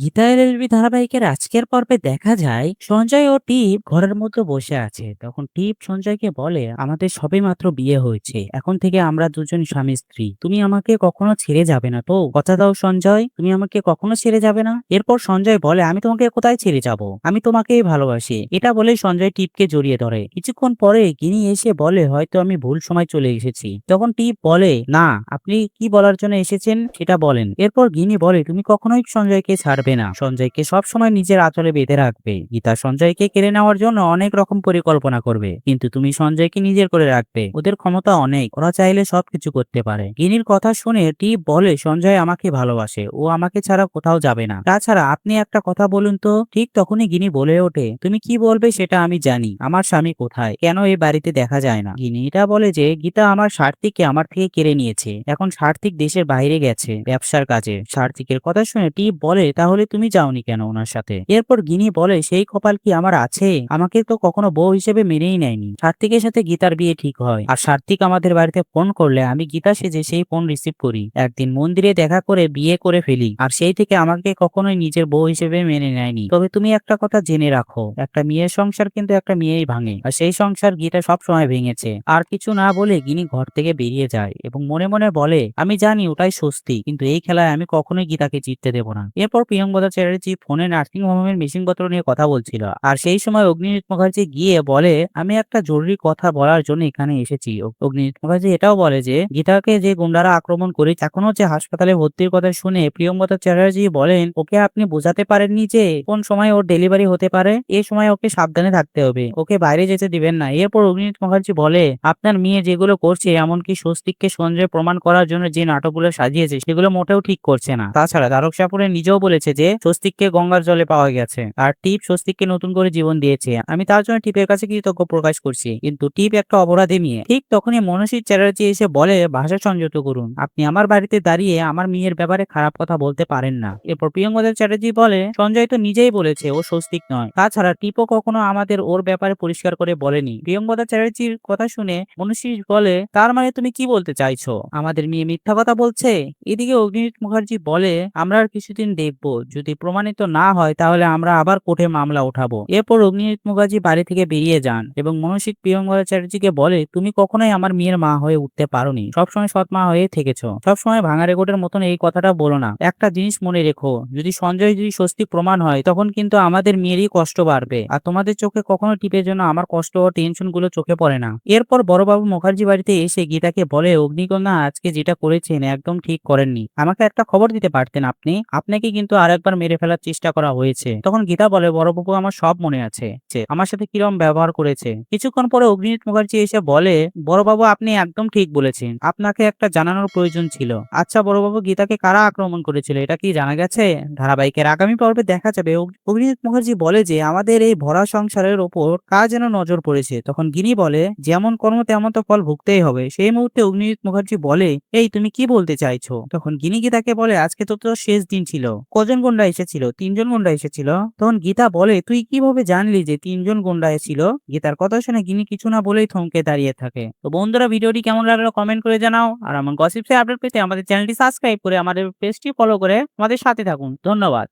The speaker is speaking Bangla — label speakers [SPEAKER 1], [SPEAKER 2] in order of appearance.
[SPEAKER 1] গীতা এলএলবি ধারাবাহিকের আজকের পর্বে দেখা যায়, সঞ্জয় ও টিপ ঘরের মধ্যে বসে আছে। তখন টিপ সঞ্জয়কে বলে, আমাদের সবেমাত্র বিয়ে হয়েছে। এখন থেকে আমরা দুজন স্বামী স্ত্রী। তুমি আমাকে কখনো ছেড়ে যাবে না তো। কথা দাও সঞ্জয়, তুমি আমাকে কখনো ছেড়ে যাবে না? এরপর সঞ্জয় বলে, আমি তোমাকে কোথায় ছেড়ে যাব? আমি তোমাকেই ভালোবাসি। এটা বলে সঞ্জয় টিপকে জড়িয়ে ধরে। কিছুক্ষণ পরে গিনি এসে বলে, হয়তো আমি ভুল সময় চলে এসেছি। তখন টিপ বলে, না, আপনি কি বলার জন্য এসেছেন সেটা বলেন। এরপর গিনি বলে, তুমি কখনোই সঞ্জয়কে ছাড়বে না। সঞ্জয়কে সব সময় নিজের আঁচলে বেঁধে রাখবে। গীতা সঞ্জয়কে কেড়ে নেওয়ার জন্য অনেক রকম পরিকল্পনা করবে। কিন্তু তুমি সঞ্জয়কে নিজের করে রাখবে। ওদের ক্ষমতা অনেক। ওরা চাইলে সবকিছু করতে পারে। গিনির কথা শুনে টিপ বলে, সঞ্জয় আমাকে ভালোবাসে। ও আমাকে ছাড়া কোথাও যাবে না। তাছাড়া আপনি একটা কথা বলুন তো। ঠিক তখনই গিনি বলে ওঠে, তুমি কি বলবে সেটা আমি জানি। আমার স্বামী কোথায়? কেন এই বাড়িতে দেখা যায় না? গিনি এটা বলে যে, গীতা আমার সার্থিককে আমার থেকে কেড়ে নিয়েছে। এখন সার্থিক দেশের বাইরে গেছে ব্যবসার কাজে। সার্থিকের কথা শুনে টিপ বলে, তাহলে তুমি যাওনি কেন ওনার সাথে? এরপর গিনি বলে, সেই কপাল কি আমার আছে? আমাকে তো কখনো বউ হিসেবে মেনেই নেয়নি। সার্থিকের সাথে গীতার বিয়ে ঠিক হয়। আর সার্থিক আমাদের বাড়িতে ফোন করলে আমি গীতা সেজে সেই ফোন রিসিভ করি। একদিন মন্দিরে দেখা করে বিয়ে করে ফেলি। আর সেই থেকে আমাকে কখনোই নিজের বউ হিসেবে মেনে নেয়নি। তবে তুমি একটা কথা জেনে রাখো। একটা মেয়ের সংসার কিন্তু একটা মেয়েই ভাঙে। আর সেই সংসার গীতা সব সময় ভেঙেছে। আর কিছু না বলে গিনি ঘর থেকে বেরিয়ে যায় এবং মনে মনে বলে, আমি জানি ওটাই স্বস্তি, কিন্তু এই খেলায় আমি কখনোই গীতাকে জিততে দেব না। এরপর প্রিয়ঙ্কদা চ্যাটার্জি ফোনে নার্সিং হোমের মেশিনপত্র নিয়ে কথা বলছিল। আর সেই সময় অগ্নিজিৎ মুখার্জি গিয়ে বলে, আমি একটা জরুরি কথা বলার জন্য এখানে এসেছি। অগ- অগ্নিজিৎ মুখার্জি এটাও বলে যে, গীতাকে যে গুন্ডারা আক্রমণ করে এখনও যে হাসপাতালে ভর্তির কথা শুনে প্রিয়ঙ্কদা চ্যাটার্জি বলেন, ওকে আপনি বোঝাতে পারেননি যে, কোন সময় ওর ডেলিভারি হতে পারে? এ সময় ওকে সাবধানে থাকতে হবে। ওকে বাইরে যেতে দিবেন না। এরপর অগ্নিজিৎ মুখার্জি বলে, আপনার মেয়ে যেগুলো করছে, এমনকি স্বস্তিককে সঞ্জয় প্রমাণ করার জন্য যে নাটকগুলো সাজিয়েছে, সেগুলো মোটেও ঠিক করছে না। তাছাড়া তারক সাপুরে নিজেও বলেছে যে, স্বস্তিককে গঙ্গার জলে পাওয়া গেছে। আর টিপ স্বস্তিককে নতুন করে জীবন দিয়েছে। আমি তার জন্য টিপের কাছে কৃতজ্ঞ প্রকাশ করছি। কিন্তু টিপ একটা অপরাধী মেয়ে। ঠিক তখনই মনসী চ্যাটার্জি এসে বলে, ভাষা সংযত করুন। আপনি আমার বাড়িতে দাঁড়িয়ে আমার মেয়ের ব্যাপারে খারাপ কথা বলতে পারেন না। এরপর প্রিয়ঙ্কদা চ্যাটার্জি বলে, সঞ্জয় তো নিজেই বলেছে ও স্বস্তিক নয়। তাছাড়া টিপও কখনো আমাদের ওর ব্যাপারে পরিষ্কার করে বলেনি। প্রিয়ঙ্কদা চ্যাটার্জির কথা শুনে মনীষী বলে, তার মানে তুমি কি বলতে চাইছো? আমাদের মেয়ে মিথ্যা কথা বলছে? এদিকে অগ্নিজিৎ মুখার্জি বলে, আমরা আর কিছুদিন দেখব। যদি প্রমাণিত না হয়, তাহলে আমরা আবার কোর্টে মামলা উঠাবো এরপর অগ্নিজিৎ মুখার্জি বাড়ি থেকে বেরিয়ে যান এবং মনসিক প্রিয়ঙ্কদা চ্যাটার্জিকে বলে, তুমি কখনোই আমার মেয়ের মা হয়ে উঠতে পারোনি। সবসময় সৎ মা হয়ে থেকেছো। সবসময় ভাঙা রেকর্ডের মতন এই কথাটা বলো না। একটা জিনিস মনে রেখো, যদি সঞ্জয় যদি সত্যি প্রমাণ হয়, তখন কিন্তু আমাদের মেয়েরই কষ্ট বাড়বে। আর তোমাদের চোখে কখনো টিপের জন্য আমার কষ্ট ও টেনশনগুলো চোখে পড়ে না। এরপর বড়বাবু মুখার্জি বাড়িতে এসে গীতাকে বলে, অগ্নিকন্যা আজকে যেটা করেছেন, একদম ঠিক করেননি। আমাকে একটা খবর দিতে পারতেন আপনি? আপনাকে কিন্তু আরেকবার মেরে ফেলার চেষ্টা করা হয়েছে। তখন গীতা বলে বড়বাবু আমার সব মনে আছে। আমার সাথে কিরম ব্যবহার করেছে? কিছুক্ষণ পরে অগ্নিজিৎ মুখার্জি এসে বলে বড়বাবু আপনি একদম ঠিক বলেছেন। আপনাকে একটা জানানোর প্রয়োজন ছিল। আচ্ছা বড়বাবু গীতাকে কারা আক্রমণ করেছিল, এটা কি জানা গেছে? ধারাবাহিকের আগামী পর্বে দেখা যাবে। অগ্নিজিৎ মুখার্জি বলে যে, আমাদের এই ভরা সংসারের ওপর কার যেন নজর পড়েছে? তখন গিনি বলে, যেমন কর্ম, তেমন তো ফল ভুগতেই হবে। সেই মুহূর্তে অগ্নিজিৎ মুখার্জি বলে, এই, তুমি কি বলতে চাইছো? তখন গিনি গীতাকে বলে, আজকে তো তোর শেষ দিন ছিল। কজন গুন্ডা এসেছিল, তিনজন গুন্ডা এসেছিল। তখন গীতা বলে, তুই কীভাবে জানলি যে তিনজন গুন্ডা এসেছিল? গীতার কথা শুনে গিনি কিছু না বলেই থমকে দাঁড়িয়ে থাকে। তো বন্ধুরা, ভিডিওটি কেমন লাগল কমেন্ট করে জানাও। আর আমার গসিপসে আপডেট পেতে আমাদের চ্যানেলটি সাবস্ক্রাইব করে আমাদের পেজটি ফলো করে আমাদের সাথে থাকুন। ধন্যবাদ।